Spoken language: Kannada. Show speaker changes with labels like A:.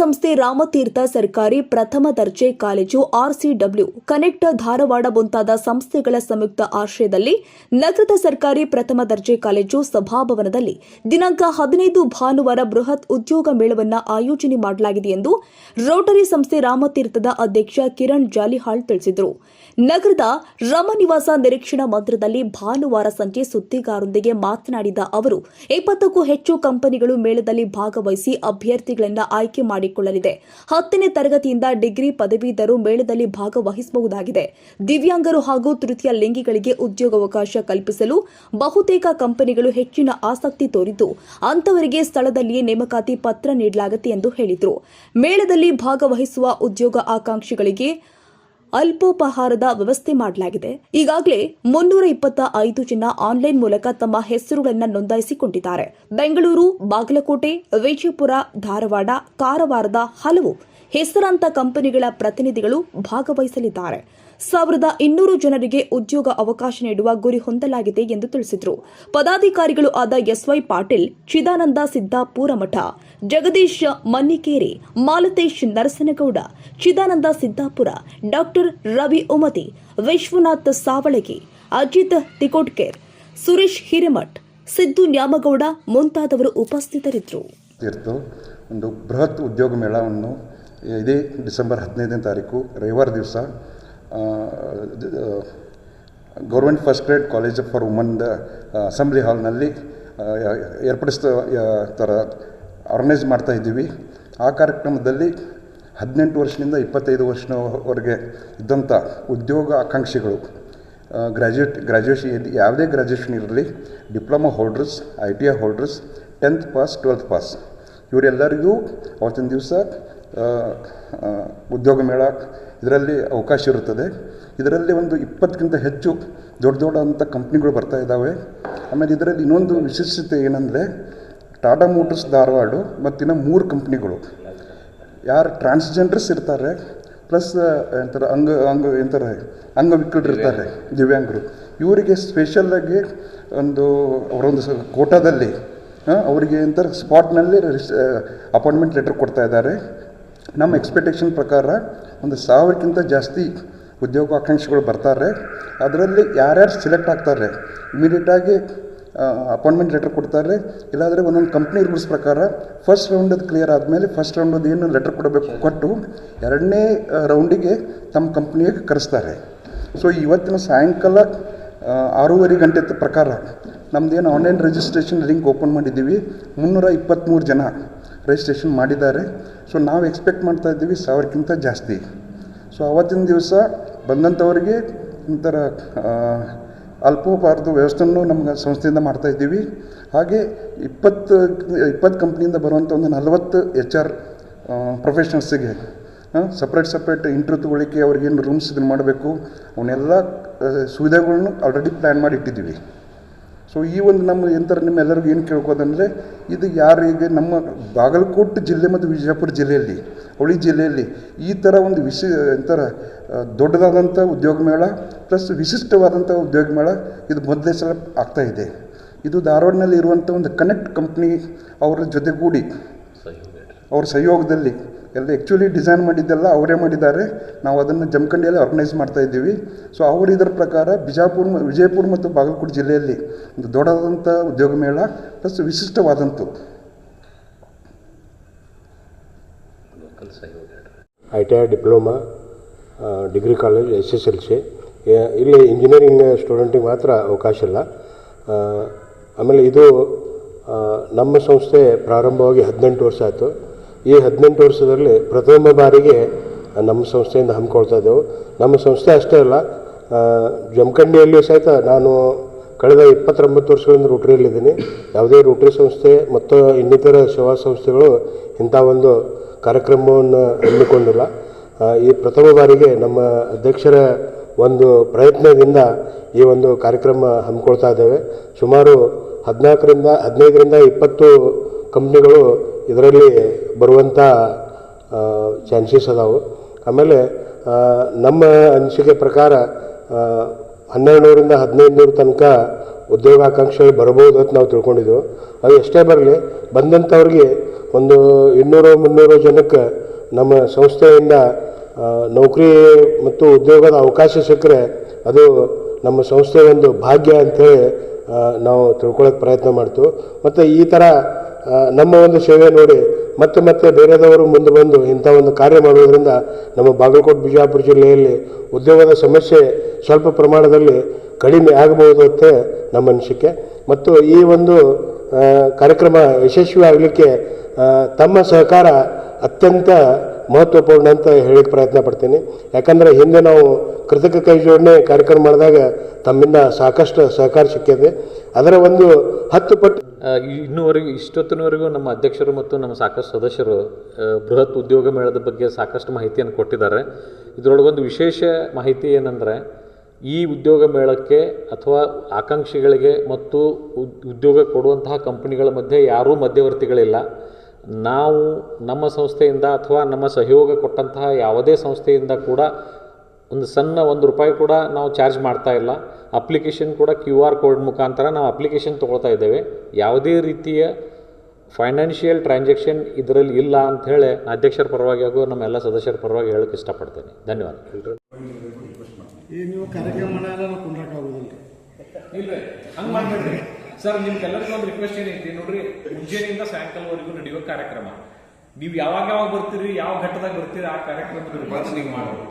A: ಸಂಸ್ಥೆ ರಾಮತೀರ್ಥ ಸರ್ಕಾರಿ ಪ್ರಥಮ ದರ್ಜೆ ಕಾಲೇಜು ಆರ್ಸಿಡಬ್ಲ್ಯೂ, ಕನೆಕ್ಟ್ ಧಾರವಾಡ ಮುಂತಾದ ಸಂಸ್ಥೆಗಳ ಸಂಯುಕ್ತ ಆಶ್ರಯದಲ್ಲಿ ನಗರದ ಸರ್ಕಾರಿ ಪ್ರಥಮ ದರ್ಜೆ ಕಾಲೇಜು ಸಭಾಭವನದಲ್ಲಿ ದಿನಾಂಕ ಹದಿನೈದು ಭಾನುವಾರ ಬೃಹತ್ ಉದ್ಯೋಗ ಮೇಳವನ್ನು ಆಯೋಜನೆ ಮಾಡಲಾಗಿದೆ ಎಂದು ರೋಟರಿ ಸಂಸ್ಥೆ ರಾಮತೀರ್ಥದ ಅಧ್ಯಕ್ಷ ಕಿರಣ್ ಜಾಲಿಹಾಳ್ ತಿಳಿಸಿದರು. ನಗರದ ರಮನಿವಾಸ ನಿರೀಕ್ಷಣಾ ಮಂದಿರದಲ್ಲಿ ಭಾನುವಾರ ಸಂಜೆ ಸುದ್ದಿಗಾರರೊಂದಿಗೆ ಮಾತನಾಡಿದ ಅವರು ಇಪ್ಪತ್ತಕ್ಕೂ ಹೆಚ್ಚು ಕಂಪನಿಗಳು ಮೇಳದಲ್ಲಿ ಭಾಗವಹಿಸಿ ಅಭ್ಯರ್ಥಿಗಳನ್ನು ಆಯ್ಕೆ ಮಾಡಿಕೊಳ್ಳಲಿದೆ ಹತ್ತನೇ ತರಗತಿಯಿಂದ ಡಿಗ್ರಿ ಪದವೀಧರು ಮೇಳದಲ್ಲಿ ಭಾಗವಹಿಸಬಹುದಾಗಿದೆ. ದಿವ್ಯಾಂಗರು ಹಾಗೂ ತೃತೀಯ ಲಿಂಗಿಗಳಿಗೆ ಉದ್ಯೋಗಾವಕಾಶ ಕಲ್ಪಿಸಲು ಬಹುತೇಕ ಕಂಪನಿಗಳು ಹೆಚ್ಚಿನ ಆಸಕ್ತಿ ತೋರಿದ್ದು ಅಂತವರಿಗೆ ಸ್ಥಳದಲ್ಲಿಯೇ ನೇಮಕಾತಿ ಪತ್ರ ನೀಡಲಾಗುತ್ತೆ ಎಂದು ಹೇಳಿದರು. ಮೇಳದಲ್ಲಿ ಭಾಗವಹಿಸುವ ಉದ್ಯೋಗ ಆಕಾಂಕ್ಷಿಗಳಿಗೆ ಅಲ್ಪೋಪಹಾರದ ವ್ಯವಸ್ಥೆ ಮಾಡಲಾಗಿದೆ. ಈಗಾಗಲೇ ಮುನ್ನೂರ ಇಪ್ಪತ್ತ ಐದು ಜನ ಆನ್ಲೈನ್ ಮೂಲಕ ತಮ್ಮ ಹೆಸರುಗಳನ್ನು ನೋಂದಾಯಿಸಿಕೊಂಡಿದ್ದಾರೆ. ಬೆಂಗಳೂರು, ಬಾಗಲಕೋಟೆ, ವಿಜಯಪುರ, ಧಾರವಾಡ, ಕಾರವಾರದ ಹಲವು ಹೆಸರಾಂತ ಕಂಪನಿಗಳ ಪ್ರತಿನಿಧಿಗಳು ಭಾಗವಹಿಸಲಿದ್ದಾರೆ. ಸಾವಿರದ ಇನ್ನೂರು ಜನರಿಗೆ ಉದ್ಯೋಗ ಅವಕಾಶ ನೀಡುವ ಗುರಿ ಹೊಂದಲಾಗಿದೆ ಎಂದು ತಿಳಿಸಿದರು. ಪದಾಧಿಕಾರಿಗಳು ಆದ ಎಸ್ವೈ ಪಾಟೀಲ್, ಚಿದಾನಂದ ಸಿದ್ದಾಪುರ ಮಠ, ಜಗದೀಶ್ ಮನ್ನಿಕೇರಿ, ಮಾಲತೇಶ್ ನರಸನಗೌಡ, ಚಿದಾನಂದ ಸಿದ್ದಾಪುರ, ಡಾಕ್ಟರ್ ರವಿ ಉಮತಿ, ವಿಶ್ವನಾಥ್ ಸಾವಳಗಿ, ಅಜಿತ್ ತಿಕೋಟ್ಕೇರ್, ಸುರೇಶ್ ಹಿರೇಮಠ್, ಸಿದ್ದು ನ್ಯಾಮಗೌಡ ಮುಂತಾದವರು ಉಪಸ್ಥಿತರಿದ್ದರು.
B: ಒಂದು ಬೃಹತ್ ಉದ್ಯೋಗ ಮೇಳವನ್ನು ಇದೇ ಡಿಸೆಂಬರ್ ಹದಿನೈದನೇ ತಾರೀಕು, ರವಿವಾರ ದಿವಸ government first grade college for ವುಮನ್ದ assembly ಹಾಲ್ನಲ್ಲಿ ಏರ್ಪಡಿಸ್ತ ಥರ ಆರ್ಗನೈಸ್ ಮಾಡ್ತಾ ಇದ್ದೀವಿ. ಆ ಕಾರ್ಯಕ್ರಮದಲ್ಲಿ ಹದಿನೆಂಟು ವರ್ಷದಿಂದ ಇಪ್ಪತ್ತೈದು ವರ್ಷವರೆಗೆ ಇದ್ದಂಥ ಉದ್ಯೋಗ ಆಕಾಂಕ್ಷಿಗಳು ಗ್ರ್ಯಾಜುಯೇಟ್ ಗ್ರ್ಯಾಜುಯೇಷನ್ ಯಾವುದೇ ಗ್ರ್ಯಾಜುಯೇಷನ್ ಇರಲಿ, diploma holders, I T I holders, tenth pass, twelfth pass, ಇವರೆಲ್ಲರಿಗೂ ಅವತ್ತಿನ ದಿವಸ ಉದ್ಯೋಗ ಮೇಳ ಇದರಲ್ಲಿ ಅವಕಾಶ ಇರುತ್ತದೆ. ಇದರಲ್ಲಿ ಒಂದು ಇಪ್ಪತ್ತಕ್ಕಿಂತ ಹೆಚ್ಚು ದೊಡ್ಡ ದೊಡ್ಡಂಥ ಕಂಪ್ನಿಗಳು ಬರ್ತಾ ಇದ್ದಾವೆ. ಆಮೇಲೆ ಇದರಲ್ಲಿ ಇನ್ನೊಂದು ವಿಶಿಷ್ಟತೆ ಏನಂದರೆ ಟಾಟಾ ಮೋಟರ್ಸ್ ಧಾರವಾಡ ಮತ್ತು ಇನ್ನು ಮೂರು ಕಂಪ್ನಿಗಳು. ಯಾರು ಟ್ರಾನ್ಸ್ಜೆಂಡರ್ಸ್ ಇರ್ತಾರೆ, ಪ್ಲಸ್ ಎಂತಾರೆ ಅಂಗ ಅಂಗ, ಎಂತಾರೆ ಅಂಗವಿಕಲರು ಇರ್ತಾರೆ, ದಿವ್ಯಾಂಗರು. ಇವರಿಗೆ ಸ್ಪೆಷಲ್ಲಾಗಿ ಒಂದು ಅವರೊಂದು ಕೋಟಾದಲ್ಲಿ ಅವರಿಗೆ ಎಂತಾರೆ ಸ್ಪಾಟ್ನಲ್ಲಿ ಅಪಾಯಿಂಟ್ಮೆಂಟ್ ಲೆಟರ್ ಕೊಡ್ತಾ ಇದ್ದಾರೆ. ನಮ್ಮ ಎಕ್ಸ್ಪೆಕ್ಟೇಷನ್ ಪ್ರಕಾರ ಒಂದು ಸಾವಿರಕ್ಕಿಂತ ಜಾಸ್ತಿ ಉದ್ಯೋಗಾಕಾಂಕ್ಷಿಗಳು ಬರ್ತಾರೆ. ಅದರಲ್ಲಿ ಯಾರ್ಯಾರು ಸೆಲೆಕ್ಟ್ ಆಗ್ತಾರೆ ಇಮಿಡಿಯೇಟಾಗಿ ಅಪಾಯಿಂಟ್ಮೆಂಟ್ ಲೆಟರ್ ಕೊಡ್ತಾರೆ. ಇಲ್ಲಾಂದರೆ ಒಂದೊಂದು ಕಂಪ್ನಿ ರೂಲ್ಸ್ ಪ್ರಕಾರ ಫಸ್ಟ್ ರೌಂಡದ್ದು ಕ್ಲಿಯರ್ ಆದಮೇಲೆ ಫಸ್ಟ್ ರೌಂಡದ್ದು ಏನು ಲೆಟರ್ ಕೊಡಬೇಕು ಕೊಟ್ಟು ಎರಡನೇ ರೌಂಡಿಗೆ ತಮ್ಮ ಕಂಪ್ನಿಗೆ ಕರೆಸ್ತಾರೆ. ಸೊ ಇವತ್ತಿನ ಸಾಯಂಕಾಲ ಆರೂವರೆ ಗಂಟೆ ಪ್ರಕಾರ ನಮ್ಮದೇನು ಆನ್ಲೈನ್ ರಿಜಿಸ್ಟ್ರೇಷನ್ ಲಿಂಕ್ ಓಪನ್ ಮಾಡಿದ್ದೀವಿ. ಮುನ್ನೂರ ಇಪ್ಪತ್ತ್ಮೂರು ಜನ. ರಿಜಿಸ್ಟ್ರೇಷನ್ ಮಾಡಿದ್ದಾರೆ. ಸೊ ನಾವು ಎಕ್ಸ್ಪೆಕ್ಟ್ ಮಾಡ್ತಾ ಇದ್ದೀವಿ ಸಾವಿರಕ್ಕಿಂತ ಜಾಸ್ತಿ. ಸೊ ಅವತ್ತಿನ ದಿವಸ ಬಂದಂಥವರಿಗೆ ಒಂಥರ ಅಲ್ಪೋಪಾರದ ವ್ಯವಸ್ಥೆಯನ್ನು ನಮ್ಗೆ ಸಂಸ್ಥೆಯಿಂದ ಮಾಡ್ತಾ ಇದ್ದೀವಿ. ಹಾಗೆ ಇಪ್ಪತ್ತು ಇಪ್ಪತ್ತು ಕಂಪ್ನಿಯಿಂದ ಬರುವಂಥ ಒಂದು ನಲವತ್ತು ಎಚ್ ಆರ್ ಪ್ರೊಫೆಷನಲ್ಸಿಗೆ ಸಪ್ರೇಟ್ ಸಪ್ರೇಟ್ ಇಂಟರ್ವ್ಯೂ ತಗೊಳ್ಳಿಕ್ಕೆ ಅವ್ರಿಗೇನು ರೂಮ್ಸ್ ಇದನ್ನು ಮಾಡಬೇಕು. ಅವನ್ನೆಲ್ಲ ಸುವಿಧೆಗಳನ್ನು ಆಲ್ರೆಡಿ ಪ್ಲ್ಯಾನ್ ಮಾಡಿ ಇಟ್ಟಿದ್ದೀವಿ. ಸೊ ಈ ಒಂದು ನಮ್ಮ ಎಂಥರ ನಿಮ್ಮೆಲ್ಲರಿಗೂ ಏನು ಕೇಳ್ಕೋದಂದರೆ ಇದು ಯಾರಿಗೆ ನಮ್ಮ ಬಾಗಲಕೋಟೆ ಜಿಲ್ಲೆ ಮತ್ತು ವಿಜಯಪುರ ಜಿಲ್ಲೆಯಲ್ಲಿ ಅವಳಿ ಜಿಲ್ಲೆಯಲ್ಲಿ ಈ ಥರ ಒಂದು ವಿಶಿ ಎಂಥರ ದೊಡ್ಡದಾದಂಥ ಉದ್ಯೋಗ ಮೇಳ ಪ್ಲಸ್ ವಿಶಿಷ್ಟವಾದಂಥ ಉದ್ಯೋಗ ಮೇಳ ಇದು ಮೊದಲೇ ಸಲ ಆಗ್ತಾ ಇದೆ. ಇದು ಧಾರವಾಡನಲ್ಲಿ ಇರುವಂಥ ಒಂದು ಕನೆಕ್ಟ್ ಕಂಪ್ನಿ ಅವರ ಜೊತೆಗೂಡಿ ಅವ್ರ ಸಹಯೋಗದಲ್ಲಿ ಎಲ್ಲ ಆ್ಯಕ್ಚುಲಿ ಡಿಸೈನ್ ಮಾಡಿದ್ದೆಲ್ಲ ಅವರೇ ಮಾಡಿದ್ದಾರೆ. ನಾವು ಅದನ್ನು ಜಮಖಂಡಿಯಲ್ಲಿ ಆರ್ಗನೈಸ್ ಮಾಡ್ತಾ ಇದ್ದೀವಿ. ಸೊ ಅವರು ಇದರ ಪ್ರಕಾರ ಬಿಜಾಪುರ ವಿಜಯಪುರ ಮತ್ತು ಬಾಗಲಕೋಟೆ ಜಿಲ್ಲೆಯಲ್ಲಿ ಒಂದು ದೊಡ್ಡದಾದಂಥ ಉದ್ಯೋಗ ಮೇಳ plus ವಿಶಿಷ್ಟವಾದಂಥ
C: I T I diploma degree college S S L C ಇಲ್ಲಿ ಇಂಜಿನಿಯರಿಂಗ್ ಸ್ಟೂಡೆಂಟಿಗೆ ಮಾತ್ರ ಅವಕಾಶ ಇಲ್ಲ. ಆಮೇಲೆ ಇದು ನಮ್ಮ ಸಂಸ್ಥೆ ಪ್ರಾರಂಭವಾಗಿ ಹದಿನೆಂಟು ವರ್ಷ ಆಯಿತು. ಈ ಹದಿನೆಂಟು ವರ್ಷದಲ್ಲಿ ಪ್ರಥಮ ಬಾರಿಗೆ ನಮ್ಮ ಸಂಸ್ಥೆಯಿಂದ ಹಮ್ಮಿಕೊಳ್ತಾ ಇದ್ದೆವು. ನಮ್ಮ ಸಂಸ್ಥೆ ಅಷ್ಟೇ ಅಲ್ಲ ಜಮಖಂಡಿಯಲ್ಲಿಯೂ ಜಮಖಂಡಿಯಲ್ಲಿ ಸಹಿತ ನಾನು ಕಳೆದ ಇಪ್ಪತ್ತೊಂಬತ್ತು ವರ್ಷಗಳಿಂದ ರೋಟ್ರಿಯಲ್ಲಿದ್ದೀನಿ. ಯಾವುದೇ ರೋಟ್ರಿ ಸಂಸ್ಥೆ ಮತ್ತು ಇನ್ನಿತರ ಸೇವಾ ಸಂಸ್ಥೆಗಳು ಇಂಥ ಒಂದು ಕಾರ್ಯಕ್ರಮವನ್ನು ಹಮ್ಮಿಕೊಂಡಿಲ್ಲ. ಈ ಪ್ರಥಮ ಬಾರಿಗೆ ನಮ್ಮ ಅಧ್ಯಕ್ಷರ ಒಂದು ಪ್ರಯತ್ನದಿಂದ ಈ ಒಂದು ಕಾರ್ಯಕ್ರಮ ಹಮ್ಮಿಕೊಳ್ತಾ ಇದ್ದೇವೆ. ಸುಮಾರು ಹದಿನಾಲ್ಕರಿಂದ, ಹದಿನೈದರಿಂದ ಇಪ್ಪತ್ತು ಕಂಪ್ನಿಗಳು ಇದರಲ್ಲಿ ಬರುವಂಥ ಚಾನ್ಸಸ್ ಅದಾವೆ. ಆಮೇಲೆ ನಮ್ಮ ಅನಿಸಿಕೆ ಪ್ರಕಾರ ಹನ್ನೆರಡು ನೂರಿಂದ ಹದಿನೈದು ನೂರು ತನಕ ಉದ್ಯೋಗಾಕಾಂಕ್ಷೆಗಳು ಬರ್ಬೋದು ಅಂತ ನಾವು ತಿಳ್ಕೊಂಡಿದ್ದೆವು ಅದು ಎಷ್ಟೇ ಬರಲಿ, ಬಂದಂಥವ್ರಿಗೆ ಒಂದು ಇನ್ನೂರು, ಮುನ್ನೂರು ಜನಕ್ಕೆ ನಮ್ಮ ಸಂಸ್ಥೆಯಿಂದ ನೌಕರಿ ಮತ್ತು ಉದ್ಯೋಗದ ಅವಕಾಶ ಸಿಕ್ಕರೆ ಅದು ನಮ್ಮ ಸಂಸ್ಥೆಯ ಒಂದು ಭಾಗ್ಯ ಅಂಥೇಳಿ ನಾವು ತಿಳ್ಕೊಳ್ಳೋಕೆ ಪ್ರಯತ್ನ ಮಾಡ್ತೀವಿ. ಮತ್ತು ಈ ಥರ ನಮ್ಮ ಒಂದು ಸೇವೆ ನೋಡಿ ಮತ್ತೆ ಮತ್ತೆ ಬೇರೆದವರು ಮುಂದೆ ಬಂದು ಇಂಥ ಒಂದು ಕಾರ್ಯ ಮಾಡುವುದರಿಂದ ನಮ್ಮ ಬಾಗಲಕೋಟೆ, ಬಿಜಾಪುರ ಜಿಲ್ಲೆಯಲ್ಲಿ ಉದ್ಯೋಗದ ಸಮಸ್ಯೆ ಸ್ವಲ್ಪ ಪ್ರಮಾಣದಲ್ಲಿ ಕಡಿಮೆ ಆಗಬಹುದು ಅಂತ ನಮ್ಮ ಅನಿಸಿಕೆ. ಮತ್ತು ಈ ಒಂದು ಕಾರ್ಯಕ್ರಮ ಯಶಸ್ವಿ ಆಗಲಿಕ್ಕೆ ತಮ್ಮ ಸಹಕಾರ ಅತ್ಯಂತ ಮಹತ್ವಪೂರ್ಣ ಅಂತ ಹೇಳಿಕ್ಕೆ ಪ್ರಯತ್ನ ಪಡ್ತೀನಿ. ಯಾಕಂದರೆ ಹಿಂದೆ ನಾವು ಕೃತಕ ಕೈ ಕಾರ್ಯಕ್ರಮ ಮಾಡಿದಾಗ ತಮ್ಮಿಂದ ಸಾಕಷ್ಟು ಸಹಕಾರ ಸಿಕ್ಕಿದೆ. ಅದರ ಒಂದು ಹತ್ತು ಪಟ್ಟು
D: ಇನ್ನೂವರೆಗೂ, ಇಷ್ಟೊತ್ತಿನವರೆಗೂ ನಮ್ಮ ಅಧ್ಯಕ್ಷರು ಮತ್ತು ನಮ್ಮ ಸಾಕಷ್ಟು ಸದಸ್ಯರು ಬೃಹತ್ ಉದ್ಯೋಗ ಮೇಳದ ಬಗ್ಗೆ ಸಾಕಷ್ಟು ಮಾಹಿತಿಯನ್ನು ಕೊಟ್ಟಿದ್ದಾರೆ. ಇದರೊಳಗೊಂದು ವಿಶೇಷ ಮಾಹಿತಿ ಏನಂದರೆ, ಈ ಉದ್ಯೋಗ ಮೇಳಕ್ಕೆ ಅಥವಾ ಆಕಾಂಕ್ಷಿಗಳಿಗೆ ಮತ್ತು ಉದ್- ಉದ್ಯೋಗ ಕೊಡುವಂತಹ ಕಂಪನಿಗಳ ಮಧ್ಯೆ ಯಾರೂ ಮಧ್ಯವರ್ತಿಗಳಿಲ್ಲ. ನಾವು ನಮ್ಮ ಸಂಸ್ಥೆಯಿಂದ ಅಥವಾ ನಮ್ಮ ಸಹಯೋಗ ಕೊಟ್ಟಂತಹ ಯಾವುದೇ ಸಂಸ್ಥೆಯಿಂದ ಕೂಡ ಒಂದು ಸಣ್ಣ ಒಂದು ರೂಪಾಯಿ ಕೂಡ ನಾವು ಚಾರ್ಜ್ ಮಾಡ್ತಾ ಇಲ್ಲ. ಅಪ್ಲಿಕೇಶನ್ ಕೂಡ ಕ್ಯೂ ಆರ್ ಕೋಡ್ ಮುಖಾಂತರ ನಾವು ಅಪ್ಲಿಕೇಶನ್ ತೊಗೊಳ್ತಾ ಇದ್ದೇವೆ. ಯಾವುದೇ ರೀತಿಯ ಫೈನಾನ್ಷಿಯಲ್ ಟ್ರಾನ್ಸಾಕ್ಷನ್ ಇದರಲ್ಲಿ ಇಲ್ಲ ಅಂತ ಹೇಳಿ ಅಧ್ಯಕ್ಷರ ಪರವಾಗಿ ಹಾಗೂ ನಮ್ಮ ಎಲ್ಲ ಸದಸ್ಯರ ಪರವಾಗಿ ಹೇಳಕ್ಕೆ ಇಷ್ಟಪಡ್ತೇನೆ. ಧನ್ಯವಾದ.
E: ನೀವು ಕಾರ್ಯಕ್ರಮ
F: ಸರ್ ನಿಮ್ಗೆಲ್ಲರಿಗೂ ಒಂದು ರಿಕ್ವೆಸ್ಟ್ ಏನೈತಿ? ನೋಡ್ರಿ ಮುಂಜಾನೆಯಿಂದ ಸಾಯಂಕಾಲವರೆಗೂ ನಡೆಯುವ ಕಾರ್ಯಕ್ರಮ. ನೀವು ಯಾವಾಗ ಯಾವಾಗ ಬರ್ತೀರಿ ಯಾವ ಘಟ್ಟದಾಗ ಬರ್ತೀರಿ ಆ ಕಾರ್ಯಕ್ರಮದ ನೀವು ಮಾಡೋದು